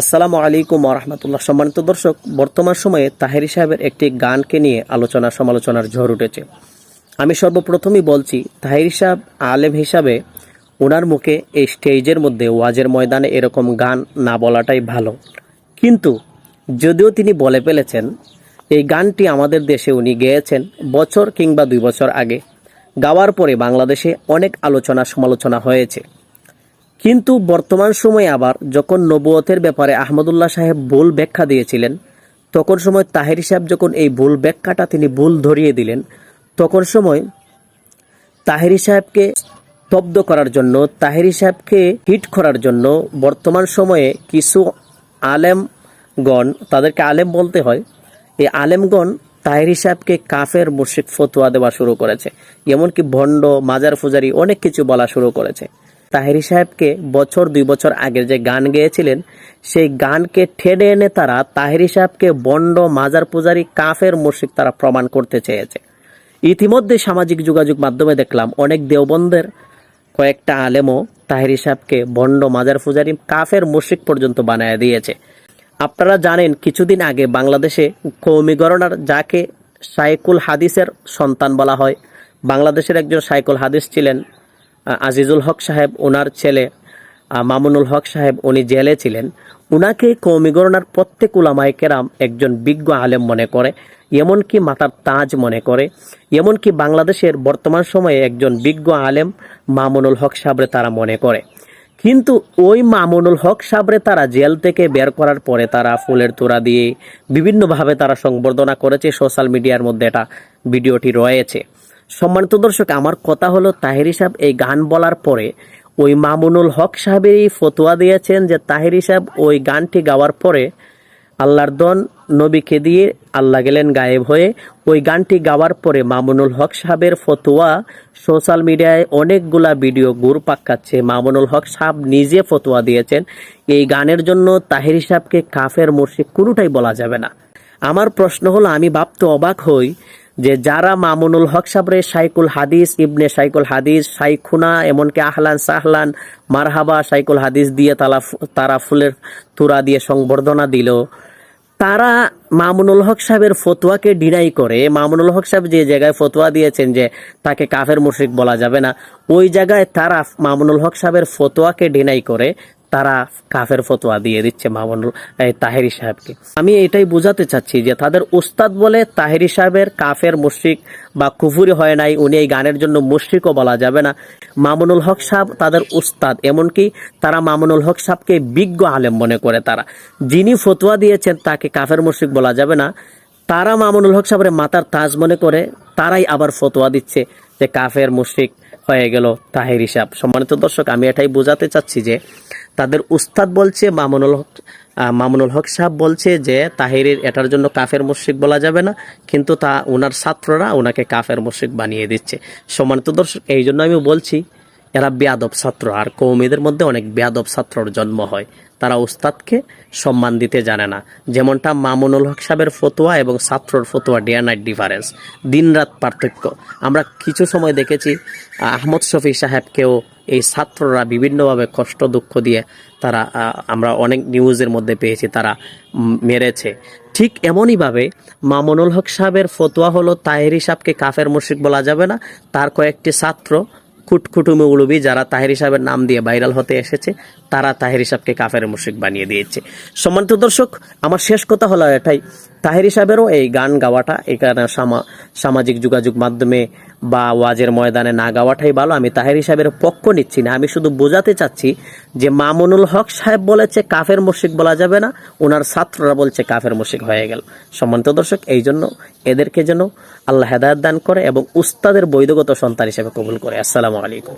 আসসালামু আলাইকুম রহমতুল্লাহ। সম্মানিত দর্শক, বর্তমান সময়ে তাহেরি সাহেবের একটি গানকে নিয়ে আলোচনা সমালোচনার ঝড় উঠেছে। আমি সর্বপ্রথমই বলছি, তাহেরি সাহেব আলেম হিসাবে ওনার মুখে এই স্টেজের মধ্যে, ওয়াজের ময়দানে এরকম গান না বলাটাই ভালো। কিন্তু যদিও তিনি বলে ফেলেছেন, এই গানটি আমাদের দেশে উনি গেয়েছেন বছর কিংবা দুই বছর আগে। গাওয়ার পরে বাংলাদেশে অনেক আলোচনা সমালোচনা হয়েছে। কিন্তু বর্তমান সময়ে আবার যখন নবুয়তের ব্যাপারে আহমদুল্লাহ সাহেব ভুল ব্যাখ্যা দিয়েছিলেন, তখন সময় তাহেরি সাহেব যখন এই ভুল ব্যাখ্যাটা তিনি ভুল ধরিয়ে দিলেন, তখন সময় তাহেরি সাহেবকে স্তব্ধ করার জন্য, তাহেরি সাহেবকে হিট করার জন্য বর্তমান সময়ে কিছু আলেমগণ, তাদেরকে আলেম বলতে হয়, এই আলেমগণ তাহেরি সাহেবকে কাফের মুর্শিক ফতুয়া দেওয়া শুরু করেছে। এমনকি ভণ্ড মাজার ফুজারি অনেক কিছু বলা শুরু করেছে। তাহেরি সাহেবকে বছর দুই বছর আগের যে গান গেয়েছিলেন, সেই গানকে ঠেনে এনে তারা তাহেরি সাহেবকে বন্ড, মাজার পূজারি, কাফের মুর্শিক তারা প্রমাণ করতে চেয়েছে। ইতিমধ্যে সামাজিক যোগাযোগ মাধ্যমে দেখলাম অনেক দেওবন্দের, কয়েকটা আলেমও তাহেরি সাহেবকে বন্ড, মাজার পূজারি, কাফের মুর্শিক পর্যন্ত বানায় দিয়েছে। আপনারা জানেন, কিছুদিন আগে বাংলাদেশে কৌমি গণনার, যাকে সাইকুল হাদিসের সন্তান বলা হয়, বাংলাদেশের একজন সাইকুল হাদিস ছিলেন আজিজুল হক সাহেব ওনার ছেলে মামুনুল হক সাহেব উনি জেলে ছিলেন। উনাকে কৌমি গণনার প্রত্যেক উলামায়ে কেরাম একজন বিজ্ঞ আলেম মনে করে, এমনকি মাতার তাজ মনে করে, এমনকি বাংলাদেশের বর্তমান সময়ে একজন বিজ্ঞ আলেম মামুনুল হক সাহেবরে তারা মনে করে। কিন্তু ওই মামুনুল হক সাবরে তারা জেল থেকে বের করার পরে তারা ফুলের তোড়া দিয়ে বিভিন্নভাবে তারা সংবর্ধনা করেছে। সোশ্যাল মিডিয়ার মধ্যে এটা ভিডিওটি রয়েছে। সম্মানিত দর্শক, আমার কথা হলো তাহেরি সাহেব এই গান বলার পরে ওই মামুনুল হক সাহেবেরই ফতোয়া দিয়েছেন যে, তাহেরি সাহেব ওই গানটি গাওয়ার পরে আল্লাহর দন নবীকে দিয়ে আল্লাহ গেলেন গায়েব হয়ে। ওই গানটি গাওয়ার পরে মামুনুল হক সাহেবের ফতোয়া সোশ্যাল মিডিয়ায় অনেকগুলা ভিডিও গুর পাক্কাচ্ছে মামুনুল হক সাহেব নিজে ফতোয়া দিয়েছেন, এই গানের জন্য তাহির সাহেবকে কাফের মুর্শিক কোনোটাই বলা যাবে না। আমার প্রশ্ন হলো, আমি ভাবতে অবাক হই যে যারা মামুনুল হক সাবরে সাইকুল হাদিস, ইবনে সাইকুল হাদিস সাইখুনা এমনকি আহলান সাহলান, মারহাবা সাইকুল হাদিস দিয়ে তালা তারা ফুলের তুরা দিয়ে সংবর্ধনা দিল। তারা মামুনুল হক সাহেবের ফতোয়াকে ডিনাই করে। মামুনুল হক সাহেব যে জায়গায় ফতোয়া দিয়েছেন যে তাকে কাফের মুশরিক বলা যাবে না, ওই জায়গায় তারা মামুনুল হক সাহেবের ফতোয়াকে ডিনাই করে। তারা কাফের ফতোয়া দিয়ে দিচ্ছে মামুনুল এই তাহেরি সাহেবকে। আমি এটাই বোঝাতে চাচ্ছি যে তাদের উস্তাদ বলে তাহেরি সাহেবের কাফের মুশরিক বা কুফুরি হয় নাই, উনি এই গানের জন্য মুশরিকও বলা যাবে না। মামুনুল হক সাহেব তাদের উস্তাদ এমনকি তারা মামুনুল হক সাহেবকে বিজ্ঞ আলেম মনে করে তারা। যিনি ফতোয়া দিয়েছেন তাকে কাফের মুশরিক বলা যাবে না। তারা মামুনুল হক সাহেবের মাতার তাজ মনে করে, তারাই আবার ফতোয়া দিচ্ছে যে কাফের মুশরিক হয়ে গেল তাহের হিসাব সম্মানিত দর্শক, আমি এটাই বোঝাতে চাচ্ছি যে তাদের উস্তাদ বলছে, মামুনুল হক মামুনুল হক সাহেব বলছে যে, তাহিরের এটার জন্য কাফের মুশ্রিক বলা যাবে না, কিন্তু তা ওনার ছাত্ররা ওনাকে কাফের মুশ্রিক বানিয়ে দিচ্ছে। সম্মানিত দর্শক, এই জন্য আমি বলছি এরা বেয়াদব ছাত্র, আর কৌমিদের মধ্যে অনেক বেয়াদব ছাত্রর জন্ম হয়। তারা উস্তাদকে সম্মান দিতে জানে না। যেমনটা মামুনুল হক সাহেবের ফতোয়া এবং ছাত্রর ফতোয়া ডে নাইট ডিফারেন্স দিন রাত পার্থক্য। আমরা কিছু সময় দেখেছি, আহমদ শফি সাহেবকেও এই ছাত্ররা বিভিন্নভাবে কষ্ট দুঃখ দিয়ে তারা আমরা অনেক নিউজের মধ্যে পেয়েছি, তারা মেরেছে। ঠিক এমনইভাবে মামুনুল হক সাহেবের ফতোয়া হলো তাহেরি সাহেবকে কাফের মুশরিক বলা যাবে না। তার কয়েকটি ছাত্র কুটকুটুমি উলুবি যারা তাহের হিসাবের নাম দিয়ে ভাইরাল হতে এসেছে, তারা তাহের হিসাবকে কাফের মুশিক বানিয়ে দিয়েছে। সম্মানিত দর্শক, আমার শেষ কথা হলো এটাই। তাহের হিসাবেরও এই গান গাওয়াটা এখানে সামা, সামাজিক যোগাযোগ মাধ্যমে বা ওয়াজের ময়দানে না গাওয়াটাই ভালো, আমি তাহের হিসাবের পক্ষ নিচ্ছি না। আমি শুধু বোঝাতে চাচ্ছি যে মামুনুল হক সাহেব বলেছে, কাফের মুশিক বলা যাবে না। ওনার ছাত্ররা বলছে, কাফের মুশিক হয়ে গেল। সম্মানিত দর্শক, এই জন্য এদেরকে যেন আল্লাহ হেদায়ত দান করে এবং উস্তাদের বৈধগত সন্তান হিসেবে কবুল করে। আসসালামু আলাইকুম।